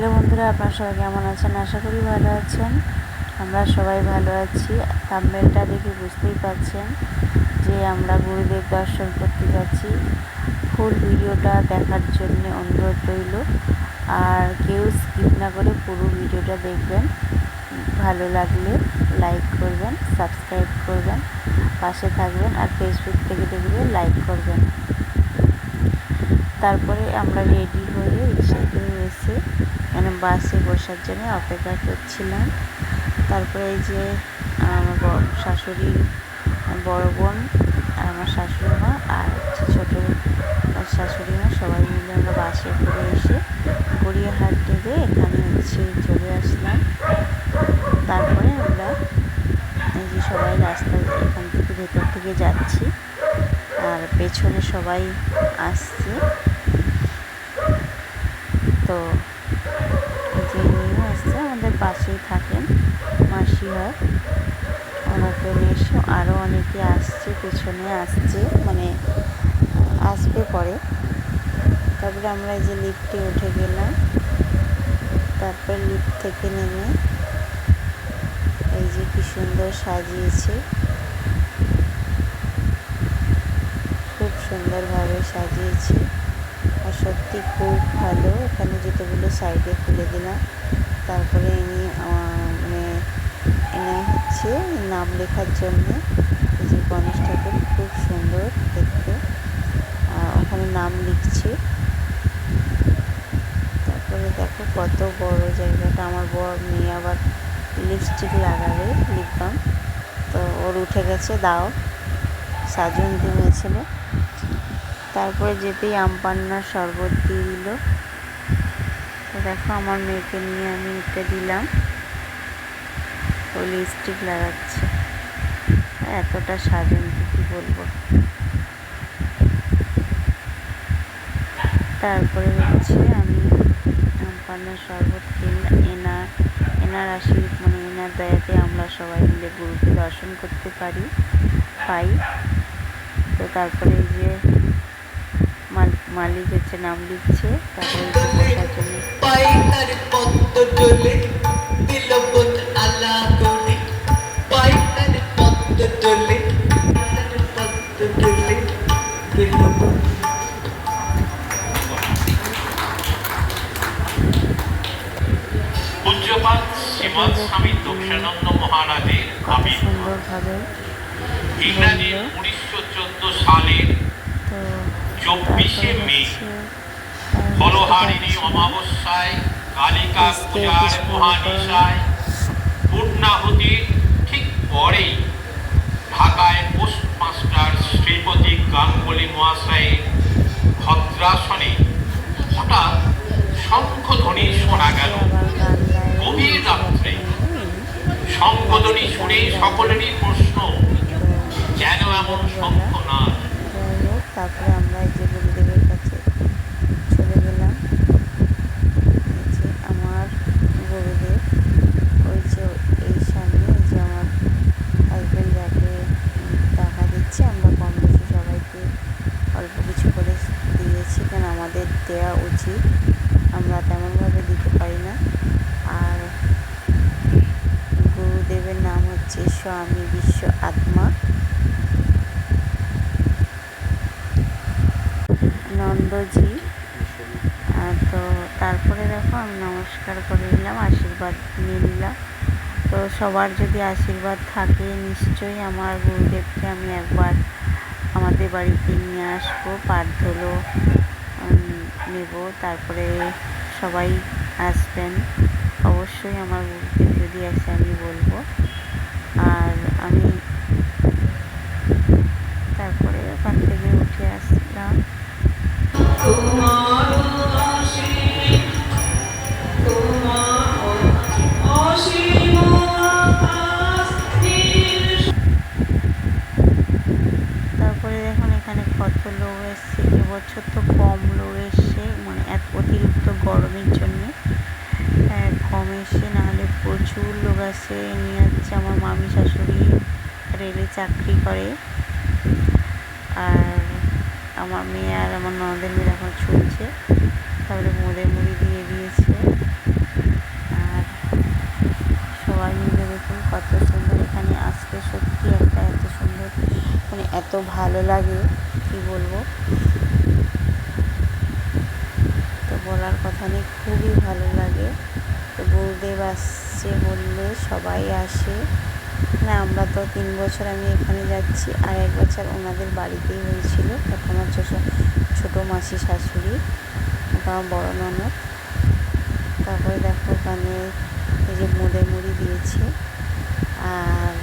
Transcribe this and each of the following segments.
Hello বন্ধুরা, আপনারা সবাই কেমন আছেন? আশা করি ভালো আছেন। আমরা সবাই ভালো আছি। থাম্বেলটা দেখে বুঝতেই পারছেন যে আমরা গুরুদেব দর্শন করতে যাচ্ছি। ফুল ভিডিওটা দেখার জন্য অনুরোধ রইল। আর কেউ স্কিপ না করে পুরো ভিডিওটা দেখবেন। ভালো লাগলে লাইক করবেন, সাবস্ক্রাইব করবেন, পাশে থাকবেন আর ফেসবুক থেকে দেখলে লাইক করবেন। তারপরে আমরা রেডি হয়ে রিক্সাতে এসে মানে বাসে বসার জন্য অপেক্ষা করছিলাম। তারপরে এই যে আমার শাশুড়ি, বড় বোন আর আমার শাশুড়ি মা আর হচ্ছে ছোটো শাশুড়ি মা সবাই মিলে আমরা বাসে করে এসে গড়িয়াহাট থেকে এখানে হচ্ছে চলে আসলাম। তারপরে আমরা এই যে সবাই রাস্তা এখান থেকে ভেতর থেকে যাচ্ছি আর পেছনে সবাই আসছে তো যে নিয়ে আসছে আমাদের পাশেই থাকেন ওনাকে এসে আরও অনেকে আসছে, পেছনে আসছে মানে আসবে পরে। তারপরে আমরা এই যে লিফটে উঠে গেলাম। তারপর লিফট থেকে নেমে এই যে কি সুন্দর সাজিয়েছে। খুব সুন্দরভাবে সাজিয়েছে। আর সত্যি খুব ভালো। এখানে জুতোগুলো সাইডে খুলে দিলাম। তারপরে মানে হচ্ছে নাম লেখার জন্যে। যে গণেশ ঠাকুর, খুব সুন্দর দেখতে। ওখানে নাম লিখছে। তারপরে দেখো কত বড় জায়গাটা। আমার বড় মেয়ে আবার লিপস্টিক লাগাবে লিপ বাম তো ওর উঠে গেছে, দাও। সাজন দিয়ে ছেলে তারপরে যেতেই আম পান্নার শরবত দিয়ে দিল। দেখো আমার মেয়েকে নিয়ে আমি এটা দিলাম। ও লিপস্টিক লাগাচ্ছে। এতটা সাজন কী বলব? তারপরে হচ্ছে আমি আম পান্নার শরবত এনার এনার আশীর্বাদ মানে এনার দয়াতে আমরা সবাই মিলে গুরুকে দর্শন করতে পারি, পাই। তো তারপরে যে মালিক হচ্ছে নাম লিখছে তারপরে সুন্দরভাবে ইংরাজি বলল। উনিশশো চোদ্দ সালের তো চব্বিশে মে ফলহারিণী অমাবস্যায় কালিকা আজকে পূজার মহানিশায় পূর্ণাহুতির ঠিক পরেই ঢাকায় পোস্টমাস্টার শ্রীপতি গাঙ্গুলি মহাশয়ের ভদ্রাসনে হঠাৎ শঙ্খধ্বনি শোনা গেল শঙ্খধ্বনি শুনে সকলেরই প্রশ্ন যেন এমন শঙ্খ না? তারপরে আমরা যে গুরুদেবের কাছে চলে গেলাম। আমার গুরুদেব, ওই যে এই সামনে যে আমার হাজব্যান্ড যাকে টাকা দিচ্ছে, আমরা কম বেশি সবাইকে অল্প কিছু করে দিয়েছি কেন আমাদের দেওয়া উচিত। আমরা তেমনভাবে দিতে পারি না আর গুরুদেবের নাম হচ্ছে স্বামী বিশ্ব আত্মা নন্দজি আর তো তারপরে দেখো আমি নমস্কার করে নিলাম আশীর্বাদ নিয়ে নিলাম। তো সবার যদি আশীর্বাদ থাকে, নিশ্চয়ই আমার গুরুদেবকে আমি একবার আমাদের বাড়িতে নিয়ে আসব পাঠধুলো নেব। তারপরে সবাই আসবেন। অবশ্যই আমার গুরুদেব যদি আসে আমি বলব। আর আমি তারপরে ওখান থেকে উঠে আসলাম। চাকরি করে। আর আমার মেয়ে আর আমার ননদের মেয়ে এখন চলছে। তাহলে মোদের মুড়ি দিয়ে দিয়েছে। আর সবাই মিলে দেখুন কত সুন্দর। এখানে আজকে সত্যি একটা এত সুন্দর মানে এত ভালো লাগে, কি বলব? তো বলার কথা নেই, খুবই ভালো লাগে। তো বলদেব আসছে বললে সবাই আসে। না, আমরা তো তিন বছর আমি এখানে যাচ্ছি। আর এক বছর ওনাদের বাড়িতেই হয়েছিল। ওটা আমার ছোটো মাসি শাশুড়ি, ওটা বড় ননদ। তারপরে দেখো ওখানে এই যে মুড়ে মুড়ি দিয়েছে। আর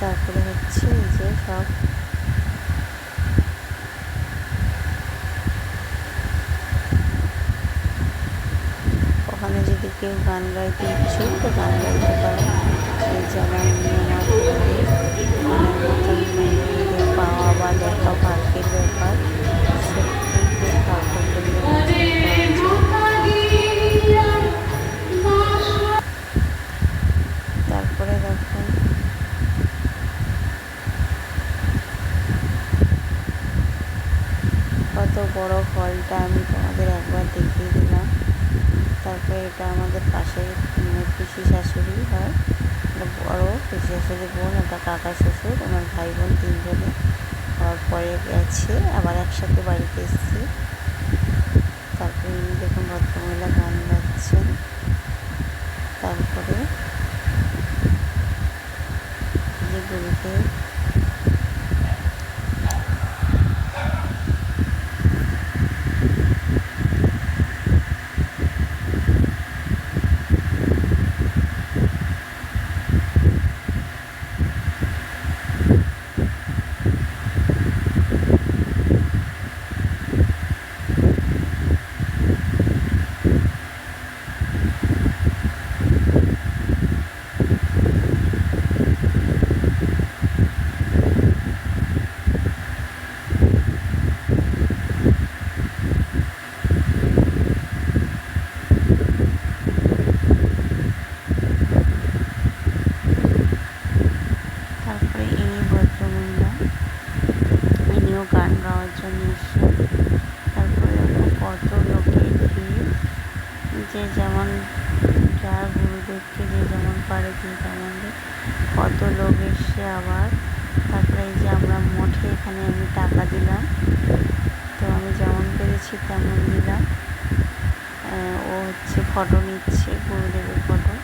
তারপরে হচ্ছে এই যে সব ওখানে যদি কেউ গান গাইতে ইচ্ছুক, তো গান গাইতে পারে। এই যে আমার নিয়মার মনের মতন মেয়েদের পাওয়া বা দেখা ভাগ্যের ব্যাপার সত্যি তারপরে দেখো। কত বড় হলটা আমি তোমাদের একবার দেখিয়ে দিলাম। তারপরে এটা আমাদের পাশে পিসি শাশুড়ি হয়। বড় পিসি শাশুড়ি বোন একটা কাকা, শ্বশুর আমার ভাই বোন তিনজনে। হওয়ার পরে গেছে, আবার একসাথে বাড়িতে এসেছি। তারপরে দেখুন ভদ্রমহিলা গান গাচ্ছেন। তারপরে যে গুরুদেব তারপরে ইনি ভদ্রমহিলা ইনিও গান গাওয়ার জন্য এসেছেন তারপরে দেখো কত লোকের ভিড় যে যেমন যার গুরুদেবকে যে যেমন পারে যে তেমন দেয়। কত লোক এসছে আবার তারপরে এই যে আমরা মঠে এখানে আমি টাকা দিলাম তো আমি তেমন দিলাম ও হচ্ছে ফটো নিচ্ছে, গুরুদেবের ফটো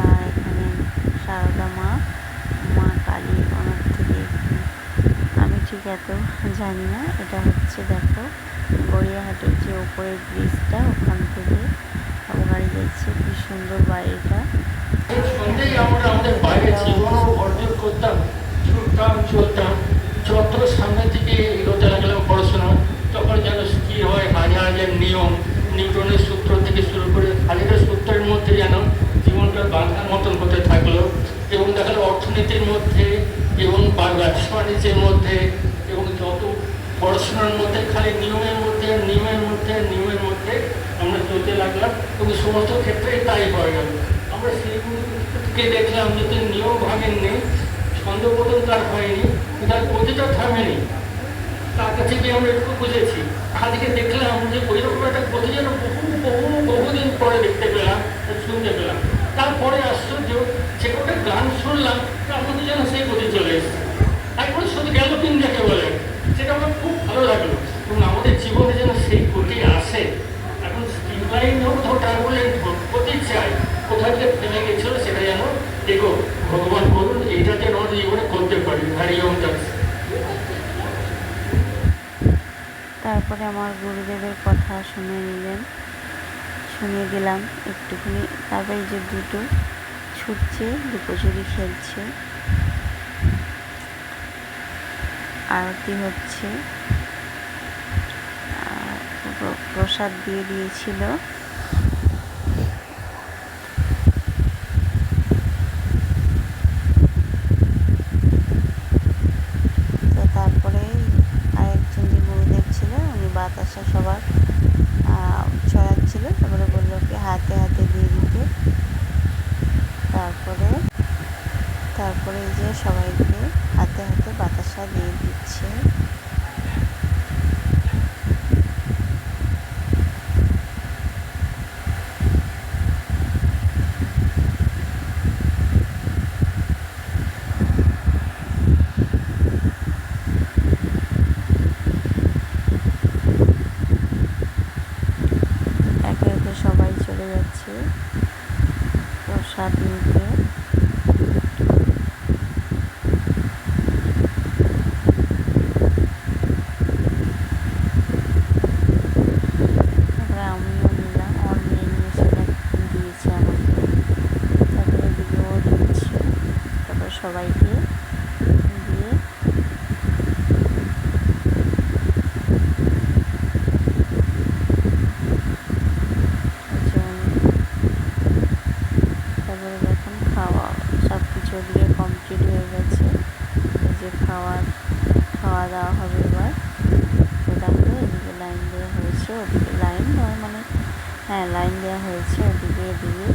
আর এখানে সারদা মা মা কালী ওনার থেকে আমি ঠিক এত জানি না, এটা হচ্ছে দেখো গড়িয়াহাটের যে ওপরের ব্রিজটা ওখান থেকে গাড়ি যাচ্ছে। কি সুন্দর বাড়িটা ছুটতাম চলতাম যত সামনে থেকে এগোতে লাগলাম পড়াশোনা তখন যেন কি হয় হাজার হাজার নিয়ম নিউটনের সূত্র থেকে শুরু করে হাজার সূত্রের মধ্যে যেন জীবনটা বাঁধার মতন হতে থাকল এবং দেখা গেলো অর্থনীতির মধ্যে এবং বা- ব্যবসা বাণিজ্যের মধ্যে এবং যত পড়াশোনার মধ্যে খালি নিয়মের মধ্যে নিয়মের মধ্যে নিয়মের মধ্যে আমরা চলতে এবং সমস্ত ক্ষেত্রে তাই হয়ে গেল। আমরা সেইগুলোকে দেখলাম যাতে নিয়ম ভাঙেননি ছন্দপতন তার হয়নি, তার গতিটা থামেনি। তার কাছে গিয়ে আমরা একটু বুঝেছি। আজকে দেখলাম যে ওই রকম একটা গতি যেন বহু বহু বহুদিন পরে দেখতে পেলাম শুনতে পেলাম। তারপরে আশ্চর্য যে একটা গান শুনলাম, তার মধ্যে যেন সেই গতি চলে এসেছে। একবার শুধু গ্যালোপিং যাকে বলে সেটা আমার খুব ভালো লাগল এবং আমাদের জীবনে যেন সেই গতি আসে এখন স্টিম লাইন হোক ধর টার্বুলেন্ট হোক গতি চাই কোথায় যে থেমে গেছিল সেটা যেন দেখো ভগবান বলুন এইটা যেন জীবনে করতে পারি হ্যারি ওম তারপরে আমার গুরুদেবের কথা শুনে নিলেন, শুনে গেলাম একটুখানি। তারপরে যে দুটো ছুটছে লুকোচুরি খেলছে। আরতি হচ্ছে। প্রসাদ দিয়ে দিয়েছিল তো তারপরে আরেকজন যে গুরুদেব ছিল উনি বাতাসা সবার আহ, ছড়াচ্ছিল তারপরে বলল কি হাতে হাতে দিয়ে দিতে তারপরে তারপরে এই যে সবাইকে হাতে হাতে বাতাসা দিয়ে দিচ্ছে এসছে প্রসাদ নিতে তারপরে আমিও নিলাম আমার মেয়ে নিয়ে সেটা দিয়েছে আমাকে তারপরে এদিকে ও দিচ্ছে তারপরে সবাইকে দিয়ে ওজন তারপরে দেখুন খাওয়া সব কিছু দিয়ে কমপ্লিট হয়ে গেছে এই যে খাওয়ার খাওয়া দাওয়া হবে এবার তো তারপরে এদিকে লাইন দেওয়া হয়েছে ওদিকে লাইন নয় মানে হ্যাঁ লাইন দেওয়া হয়েছে ওদিকে এদিকে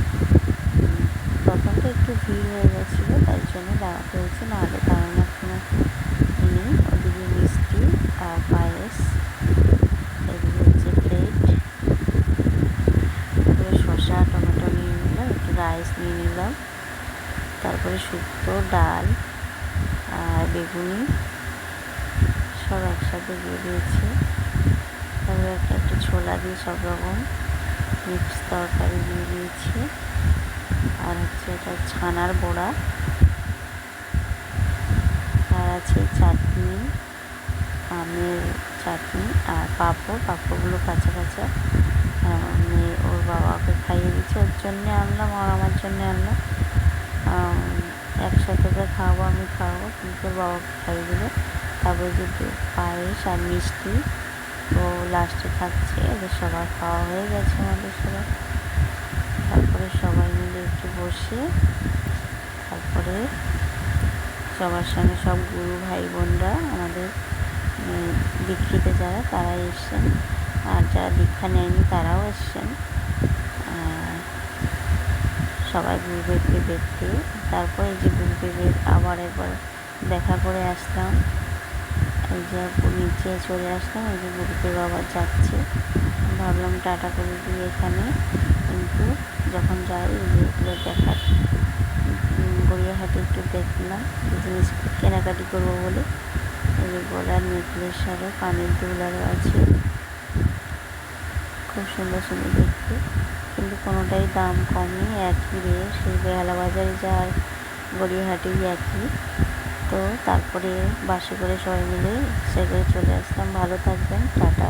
তো একটু ভিড় হয়ে গেছিল, তাই জন্য দাঁড়াতে হয়েছে নাহলে দাঁড়ানোর কোনো নেই ওদিকে মিষ্টি আর পায়েস এদিকে হচ্ছে প্লেট তারপরে শসা, টমেটো নিয়ে নিলাম, একটু রাইস নিয়ে নিলাম, তারপরে শুক্তো, ডাল আর বেগুনি, সব একসাথে দিয়ে দিয়েছি। তারপরে একটা একটু ছোলা দিয়ে সব রকম। মিক্স তরকারি দিয়ে দিয়েছি। আর হচ্ছে এটা ছানার বড়া। আর আছে চাটনি, আমের চাটনি আর পাঁপড়। পাঁপড়গুলো কাঁচা কাঁচা। মেয়ে ওর বাবাকে খাইয়ে দিচ্ছে ওর জন্যে আনলাম আর আমার জন্যে আনলাম। একসাথে করে খাওয়াবো, আমি খাওয়াবো। কিন্তু ওর বাবাকে খাইয়ে দিল। তারপরে যে পায়েস আর মিষ্টি। ও লাস্টে খাচ্ছে এদের সবার খাওয়া হয়ে গেছে আমাদের সবার। তারপরে সবাই মিলে একটু বসে, তারপরে সবার সঙ্গে সব গুরু ভাই বোনরা আমাদের দীক্ষিতে যারা তারা এসছেন। আর যারা দীক্ষা নেয়নি, তারাও এসছেন। সবাই গুরুদেবকে দেখতে। তারপরে যে গুরুদেবের আবার একবার দেখা করে আসলাম। এই যে নিচে চলে আসলাম এই যে গুরুদেব বাবা যাচ্ছে। ভাবলাম টাটা করে দিয়ে এখানে, কিন্তু যখন যাই এগুলো দেখার গড়িয়াহাটে একটু দেখলাম জিনিস কেনাকাটি করব বলে। এই গলার নেকলেস আরও কানের দুল আরও আছে। খুব সুন্দর সুন্দর দেখতে, কিন্তু কোনোটাই দাম কম নেই, একই রে। সেই বেহালা বাজারে যা গড়িয়াহাটেই একই। তো তারপরে বাসে করে সবাই মিলে সেগুলো চলে আসলাম। ভালো থাকবেন। টাটা।